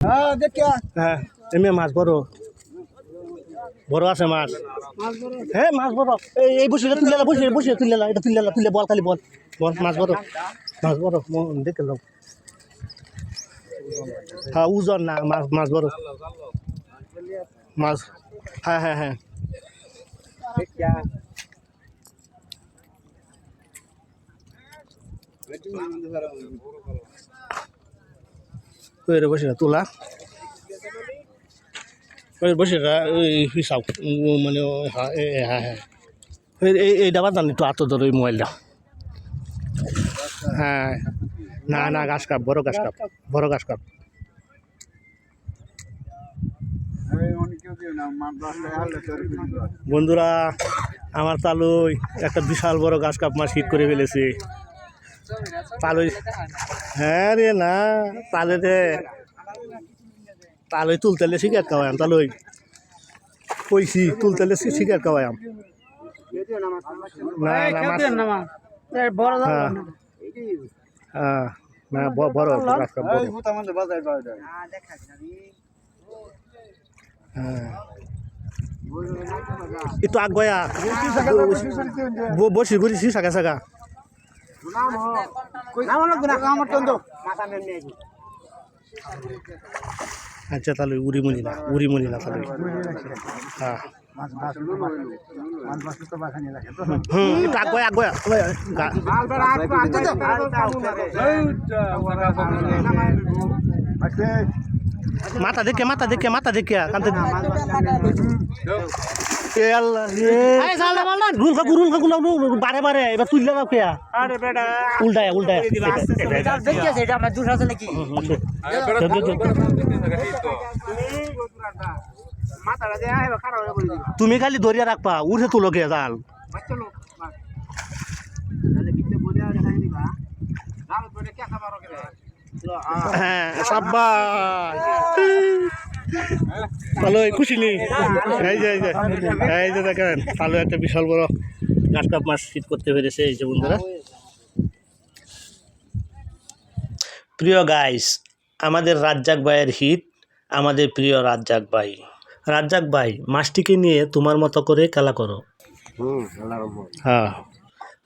হ্যাঁ হ্যাঁ এমনি মাছ বড়। বড় আছে মাছ। হ্যাঁ মাছ বড়। এই এই বসে তুলে বসে এটা তুলে তুলে বল খালি, বল। বল, মাছ বড়। মাছ বড় দেখে যাও হ্যাঁ ওজন না, মাছ মাছ বড়। মাছ হ্যাঁ হ্যাঁ হ্যাঁ। রে বসে তোলা? ওই বসে ওই হিসাব মানে হ্যাঁ হ্যাঁ হ্যাঁ এই, এই- এই জানি একটু আতো ধরো ওই মোবাইলটা। হ্যাঁ না না, গাছ কাপ, বড় গাছ কাপ, বড় গাছ কাপ। বন্ধুরা, আমার তালুই একটা বিশাল বড় গাছ কাপ মাছ হিট করে ফেলেছে। তালুই হ্যাঁ রে না তালে রে তালুই তুলতেলে সিগারেট খাওয়াই আম তালুই কইছি তুলতেলে সিগারেট খাওয়াই আম না না বড় হ্যাঁ হ্যাঁ হ্যাঁ আচ্ছা তাহলে উড়ি মুনি না উড়ি মুনি না তাহলে। হ্যাঁ। মাথা দেখে মাথা দেখে মাথা দেখে বারে বারে এবার তুললে উল্টায় তুমি খালি ধরিয়া রাখবা উঠে তুলো কে জাল। হ্যাঁ সাব্বাস। ভালো নি এই যে এই যে এই যে দেখেন ভালো একটা বিশাল বড় গাছ কাপ মাছ শীত করতে পেরেছে এই যে বন্ধুরা। প্রিয় গাইস আমাদের রাজ্জাক ভাইয়ের হিট আমাদের প্রিয় রাজ্জাক ভাই। রাজ্জাক ভাই মাছটিকে নিয়ে তোমার মতো করে খেলা করো। হ্যাঁ।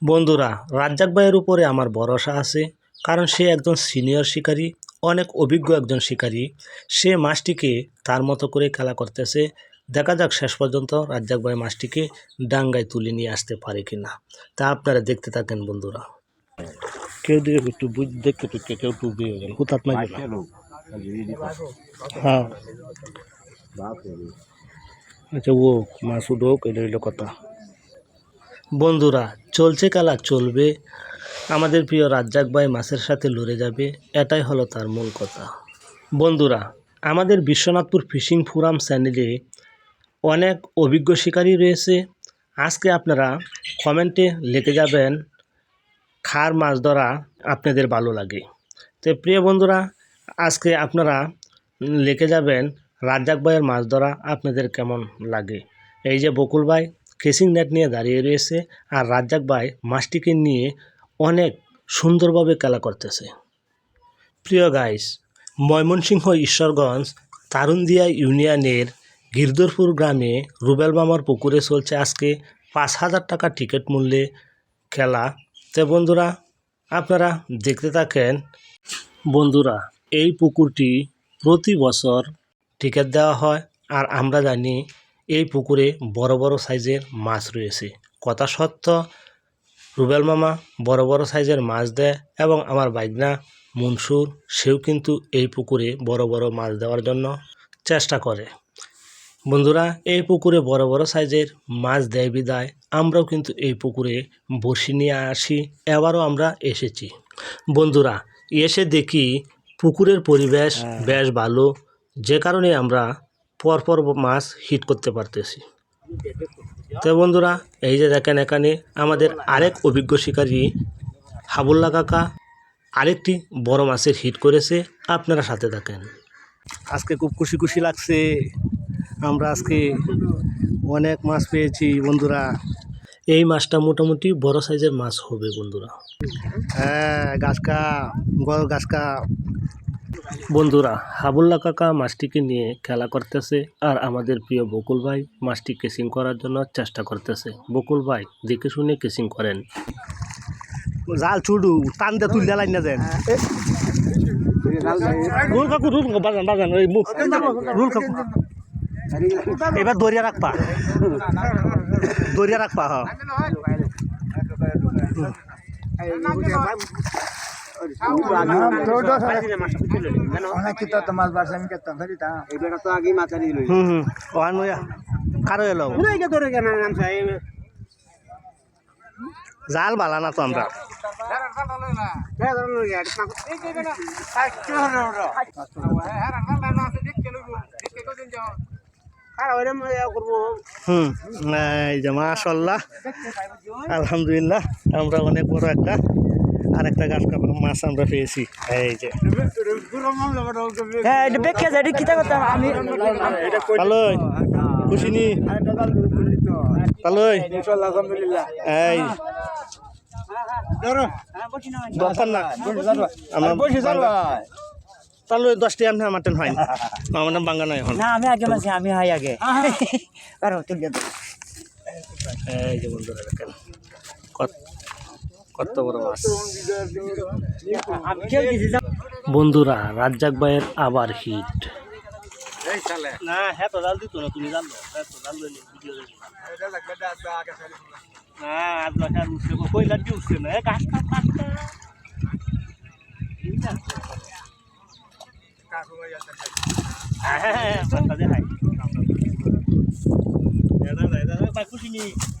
বন্ধুরা রাজ্জাক ভাইয়ের উপরে আমার ভরসা আছে কারণ সে একজন সিনিয়র শিকারী। অনেক অভিজ্ঞ একজন শিকারী। সে মাছটিকে তার মতো করে খেলা করতেছে। দেখা যাক শেষ পর্যন্ত রাজ্জাক ভাই মাছটিকে ডাঙ্গায় তুলে নিয়ে আসতে পারে কি না তা আপনারা দেখতে থাকেন বন্ধুরা। কেউ দিয়ে একটু বুঝ দেখতে টুকতে কেউ টুক দিয়ে গেল। হুতাত না হ্যাঁ। আচ্ছা ও মাছ উঠোক এটা হইল কথা। বন্ধুরা চলছে খেলা চলবে। আমাদের প্রিয় রাজ্জাক ভাই মাছের সাথে লড়ে যাবে, এটাই হলো তার মূল কথা। বন্ধুরা, আমাদের বিশ্বনাথপুর ফিশিং ফোরাম চ্যানেলে অনেক অভিজ্ঞ শিকারী রয়েছে। আজকে আপনারা কমেন্টে লিখে যাবেন, খার মাছ ধরা আপনাদের ভালো লাগে। তো প্রিয় বন্ধুরা, আজকে আপনারা লিখে যাবেন, রাজ্জাক ভাইয়ের মাছ ধরা আপনাদের কেমন লাগে? এই যে বকুল ভাই কেসিং নেট নিয়ে দাঁড়িয়ে রয়েছে, আর রাজ্জাক ভাই মাছটিকে নিয়ে অনেক সুন্দরভাবে খেলা করতেছে। প্রিয় গাইস ময়মনসিংহ ঈশ্বরগঞ্জ তারুণদিয়া ইউনিয়নের গিরদরপুর গ্রামে রুবেল মামার পুকুরে চলছে আজকে পাঁচ হাজার টাকা টিকিট মূল্যে খেলা। তে বন্ধুরা, আপনারা দেখতে থাকেন, বন্ধুরা, এই পুকুরটি প্রতি বছর টিকিট দেওয়া হয় আর আমরা জানি এই পুকুরে বড় বড় সাইজের মাছ রয়েছে। কথা সত্য রুবেল মামা বড় বড় সাইজের মাছ দেয় এবং আমার বাইগনা মনসুর সেও কিন্তু এই পুকুরে বড় বড় মাছ দেওয়ার জন্য চেষ্টা করে। বন্ধুরা এই পুকুরে বড় বড় সাইজের মাছ দেয় বিদায়। আমরাও কিন্তু এই পুকুরে বড়শি নিয়ে আসি এবারও আমরা এসেছি। বন্ধুরা এসে দেখি পুকুরের পরিবেশ বেশ ভালো যে কারণে আমরা পরপর মাছ হিট করতে পারতেছি। তো বন্ধুরা এই যে দেখেন এখানে আমাদের আরেক অভিজ্ঞ শিকারী হাবুল্লা কাকা আরেকটি বড় মাছের হিট করেছে। আপনারা সাথে থাকেন। আজকে খুব খুশি খুশি লাগছে। আমরা আজকে অনেক মাছ পেয়েছি বন্ধুরা। এই মাছটা মোটামুটি বড় সাইজের মাছ হবে বন্ধুরা। হ্যাঁ গাছ কাপ বড় গাছ কাপ বন্ধুরা হাবুল্লা কাকা মাছটিকে নিয়ে খেলা করতেছে আর আমাদের প্রিয় বকুল ভাই মাছটি কেসিং করার জন্য চেষ্টা করতেছে। বকুল ভাই দেখে শুনে কেসিং করেন। জাল ছুডু টান তুলতে লাইন না যেন। রুল কাকু রুল বাজান বাজান ওই মুখ। রুল কাকু। এবার দরিয়া রাখপা দরিয়া রাখপা হ। জাল বালা না তো আমরা। হুম এই যে মাশাল্লাহ আলহামদুলিল্লাহ আমরা অনেক বড় একটা আর একটা গাছ কাপড় মাছ আমরা পেয়েছি। এই যে। হ্যাঁ এটা বেকে যায় এটা কিতা করতাম আমি খুশিনি পালই। আলহামদুলিল্লাহ এই না। আমার তাহলে দশটি আমি আমার টেন হয় আমার নাম বাঙ্গা নয় এখন। না আমি আগে মাঝে আমি হাই আগে। কারও তুলে এই যে বন্ধুরা কত বন্ধুরা, রাজ্জাক ভাইয়ের আবার হিট না হ্যাঁ তো জাল দিত না তুমি জানো হ্যাঁ তো দিলে ভিডিও না আজ হ্যাঁ উঠছে কই লাড্ডি উঠছে না হ্যাঁ হ্যাঁ হ্যাঁ দেখাই দাদা দাদা ভাই খুশি নি খুশি হ্যাঁ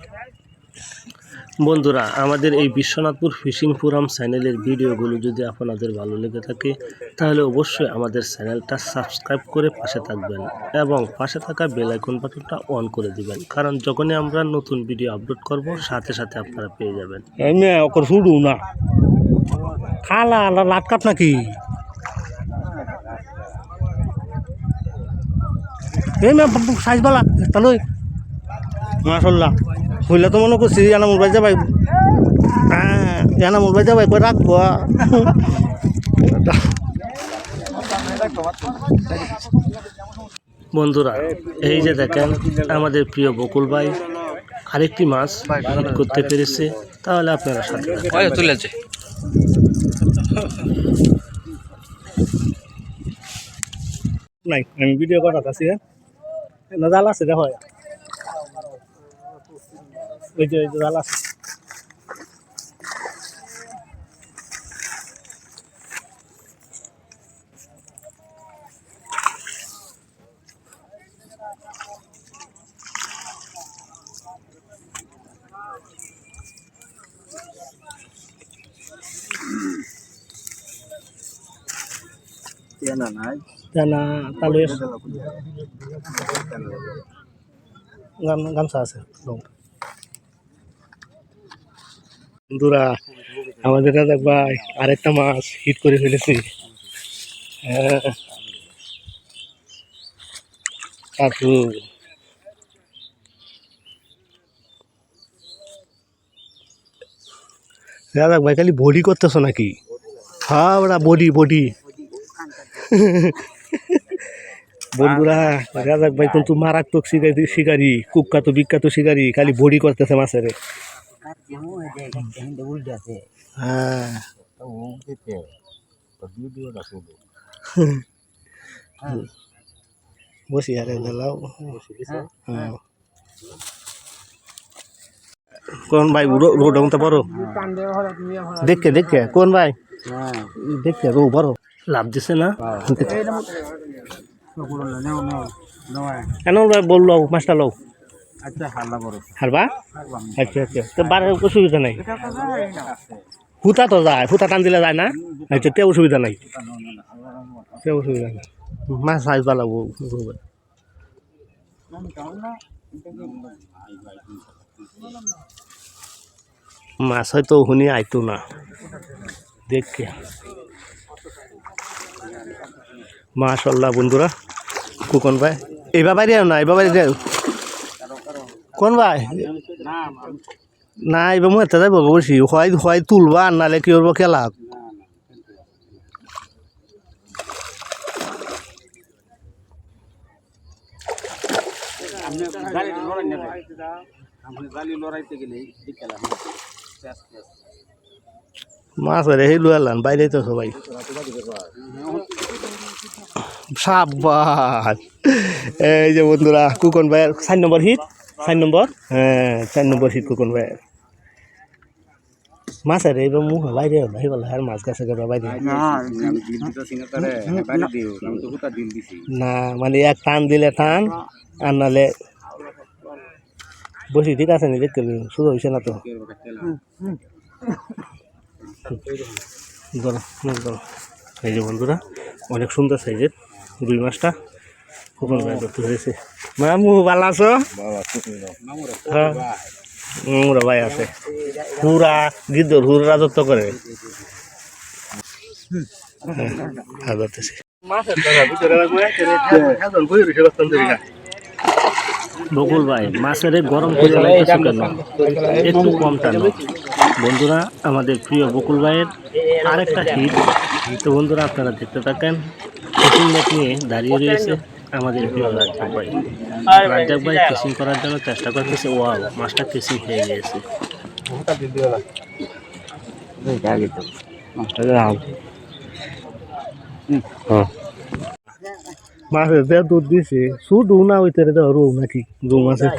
বন্ধুরা, আমাদের এই বিশ্বনাথপুর ফিশিং ফোরাম চ্যানেলের ভিডিওগুলো যদি আপনাদের ভালো লেগে থাকে, তাহলে অবশ্যই আমাদের চ্যানেলটা সাবস্ক্রাইব করে পাশে থাকবেন এবং পাশে থাকা বেল আইকন বাটনটা অন করে দিবেন। কারণ যখনই আমরা নতুন ভিডিও আপলোড করব, সাথে সাথে আপনারা পেয়ে যাবেন। ওকর শুডু না। খালা লাটকাট নাকি? এই মে সাইজ বালা, তাহলে। মাশাল্লাহ। হইলে তো মনে করছি এনামুল ভাই যাবাই। হ্যাঁ এনামুল ভাই যাবাই কই রাখব? বন্ধুরা এই যে দেখেন আমাদের প্রিয় বকুল ভাই আরেকটি মাছ হিট করতে পেরেছে তাহলে আপনারা সাথে। তুলেছে নাই আমি ভিডিও করা আছি হ্যাঁ? না জাল আছে দেখো। ওই যে ওই যে জাল আছে না নাই জানা তাহলে গান গামছা আছে লঙ্কা। বন্ধুরা, আমাদের রাজাক ভাই আরেকটা মাছ হিট করে ফেলেছি। হ্যাঁ। রাজাক ভাই, খালি বডি করতেছো নাকি? হ্যাঁ বডি বডি বন্ধুরা রাজাক ভাই কিন্তু মারাত্মক শিকারি শিকারি, কুখ্যাত, বিখ্যাত শিকারি, খালি বডি করতেছে মাছের। হ্যাঁ বসি আরে দিলাও হ্যাঁ। কোন ভাই রোড মতো বড় দেখে দেখে। কোন ভাই? দেখে রো বড় লাভ দিছে না? কেন ভাই বলল মাছটা লও। হারবা আচ্ছা আচ্ছা। তো বার অসুবিধা নাই? হুতা তো যায় হুতা টান দিলে যায় না? আচ্ছা তে অসুবিধা নাই? তে অসুবিধা নাই। মাছ সাইজ বালাবো মাছ হয়তো ওখানে আইতো না। দেখে। মাশাল্লাহ বন্ধুরা কুকন ভাই। এইবার বাইরে না এইবার বাইরে কোন ভাই? না এবার এটা যাইব বলছি হয় হয় তুলবা আর নালে কি করব খেলা? মাছ ধরে সেই লুয়ার লান বাইরে তো সবাই। সাবাস এই যে বন্ধুরা, কুকন ভাইয়ের চার নম্বর হিট চার নম্বর? হ্যাঁ চার নম্বর হিট কুকন ভাইয়ের মাছ আরে এবার মুখ বাইরে সেই বলে আর মাছ গাছে গেবা বাইরে। না মানে এক টান দিলে টান আর নালে বসি ঠিক আছে নি দেখতে শুধু হয়েছে না তো। ধরো ধরো। এই যে বন্ধুরা অনেক সুন্দর সাইজের রুই মাছটা ভাই ধরতে হয়েছে? মামু ভালো আছো হ্যাঁ ভাই আছে হুরা গিদ্দর হুর রাজত্ব করে হ্যাঁ বকুল ভাই মাছের গরম করে একটু কম টানো বন্ধুরা আমাদের প্রিয় বকুল ভাইয়ের আরেকটা হিট তো বন্ধুরা আপনারা দেখতে থাকেন নিয়ে দাঁড়িয়ে রয়েছে আমাদের প্রিয় রাজ্জাক ভাই। রাজ্জাক ভাই ফিশিং করার জন্য চেষ্টা করতেছে। ও মাছটা ফিশিং হয়ে গিয়েছে। মাছের দেয়া দুধ দিছে শুধু না ওইতে রে রৌ নাকি? রৌ মাছের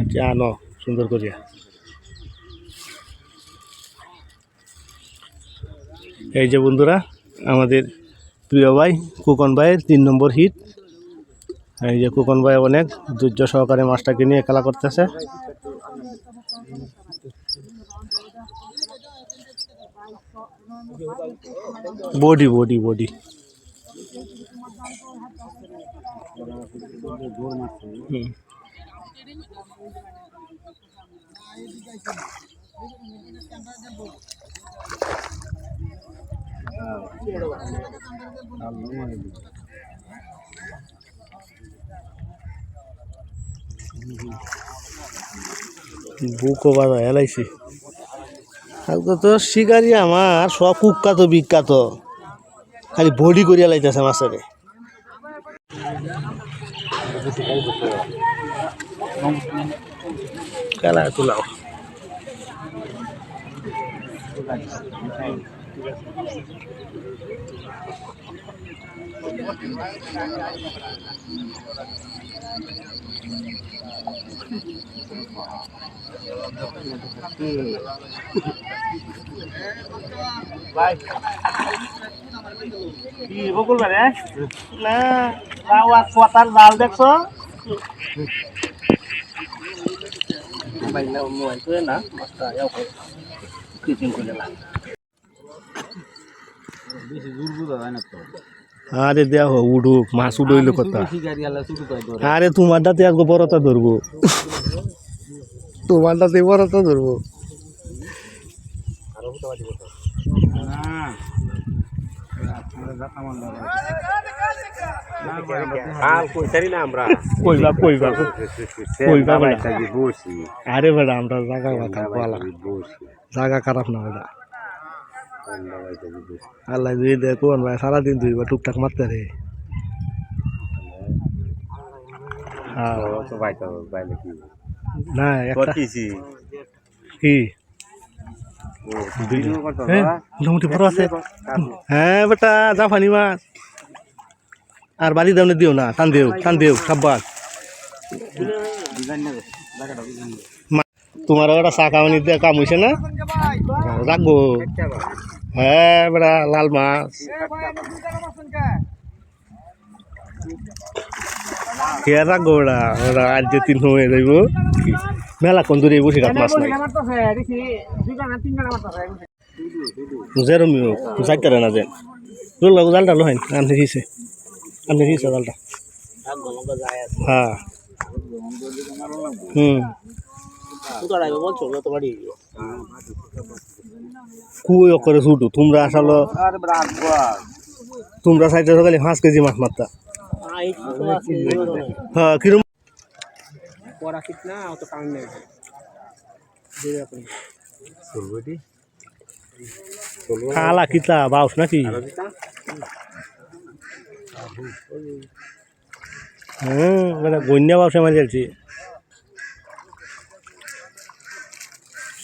আচ্ছা আনো সুন্দর করিয়া। এই যে বন্ধুরা আমাদের প্রিয় ভাই কুকন ভাইয়ের তিন নম্বর হিট এই যে কুকন ভাই অনেক ধৈর্য সহকারে মাছটাকে নিয়ে খেলা করতেছে। বডি বডি বডি হুম বুকও বাজা আজকে তো শিকারি আমার, সব কুখ্যাত, বিখ্যাত। খালি বডি করিয়া লাইতেছে মাছেরে। খেলা, তুলাও। কি বকুল মানে না আর কথার জাল দেখছ মোবাইল না মোবাইল তো না মাছটা যাও করে না আরে দেখো উঠু মাছ উঠইল কথা। আরে তোমার দাতে আজকে বড়টা ধরবো। তোমার দাতে বড়টা ধরবো। আর না আমরা। কইবা কইবা কইবা বেটা। থাকি বসি। আরে বেটা আমরা জায়গা খারাপ জায়গা খারাপ না বেটা। আল্লাহ যদি দেখো ভাই? সারাদিন দুইবার টুকটাক মারতে রে। হ্যাঁ না একটা কি হ্যাঁ মোটামুটি বড় আছে। হ্যাঁ বেটা মাছ আর বাড়ি দামনে দিও না টান দিও টান দিও সাব্বাস। তোমার ওটা চা কামানি দিয়ে কাম হয়েছে না? রাখব। হ্যাঁ বেটা লাল মাছ। রাখব যে তিন হয়ে যাইব। মেলা কোন দূরে বসে রাখ মাছ নাই। জেরমিও যাইতারে না যেন তোর লাগো জালটা লোহেন আনতে দিছে আনতে দিছে জালটা। হ্যাঁ। হুম। বাড়ি। কুয়ো করে ছুটু। তোমরা আসলে তোমরা সাইডে সকালে পাঁচ কেজি মাছ মারতা। হ্যাঁ কিরম খালা কিতা বাউস নাকি? হুম মানে গন্যা বাউসে মারি যাচ্ছি।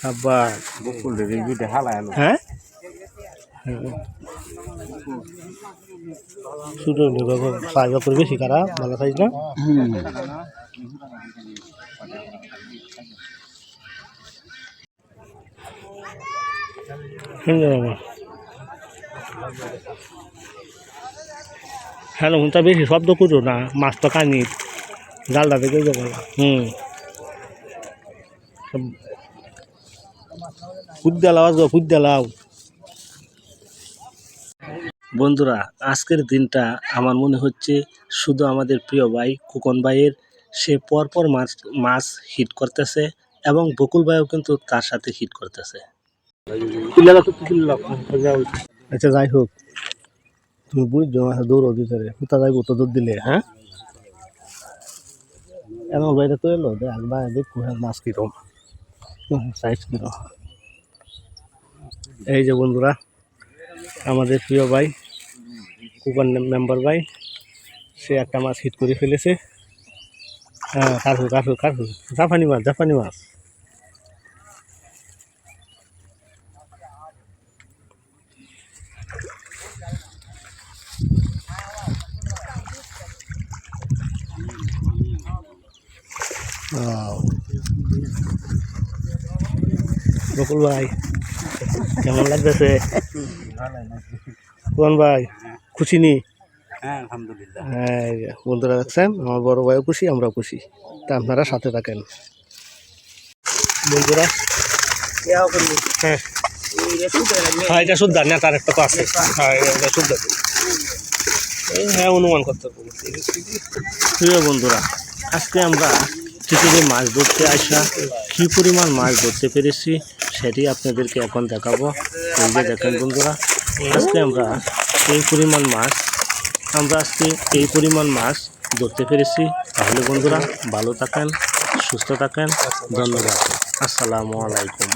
আবার বকুল রে ভিডিও হালায় হ্যাঁ? ছোটো সাইজ করে বেশি খারাপ ভালো সাইজ না? হ্যালো হুন বেশি শব্দ করো না মাছ তো কানি জালটা থেকে হুম। ফুদ্দা লাও আজকে ফুদ্দা লাও বন্ধুরা আজকের দিনটা আমার মনে হচ্ছে শুধু আমাদের প্রিয় ভাই খোকন ভাইয়ের। সে পরপর মাছ মাছ হিট করতেছে এবং বকুল ভাইও কিন্তু তার সাথে হিট করতেছে। আচ্ছা যাই হোক। তুমি বুঝছ দৌড়ো দিতে কোথা যাইবো তো দৌড় দিলে হ্যাঁ? এমন বাইরে তো এলো দেখ ভাই দেখো হ্যাঁ মাছ কিরম। সাইজ কিরম। এই যে বন্ধুরা, আমাদের প্রিয় ভাই কুকার মেম্বার ভাই, সে একটা মাছ হিট করে ফেলেছে হ্যাঁ কাঠু কাঠু কাঠু জাপানি মাছ জাপানি মাছ. বকুল ভাই কেমন লাগতেছে? কোন ভাই? খুশি নি? হ্যাঁ হ্যাঁ বন্ধুরা দেখছেন আমার বড় ভাইও খুশি আমরাও খুশি। তা আপনারা সাথে থাকেন। বন্ধুরা? হ্যাঁ। হ্যাঁ এটা শুদ্ধ না তার একটা তো আছে। হ্যাঁ এটা শুদ্ধ। এই হ্যাঁ অনুমান করতে পারব প্রিয় বন্ধুরা আজকে আমরা চিকেনে মাছ ধরতে আসা, কি পরিমাণ মাছ ধরতে পেরেছি, সেটি আপনাদেরকে এখন দেখাবো। এই যে দেখেন বন্ধুরা, আজকে আমরা এই পরিমাণ মাছ, আমরা আজকে এই পরিমাণ মাছ ধরতে পেরেছি। তাহলে বন্ধুরা, ভালো থাকেন, সুস্থ থাকেন। ধন্যবাদ। আসসালামু আলাইকুম।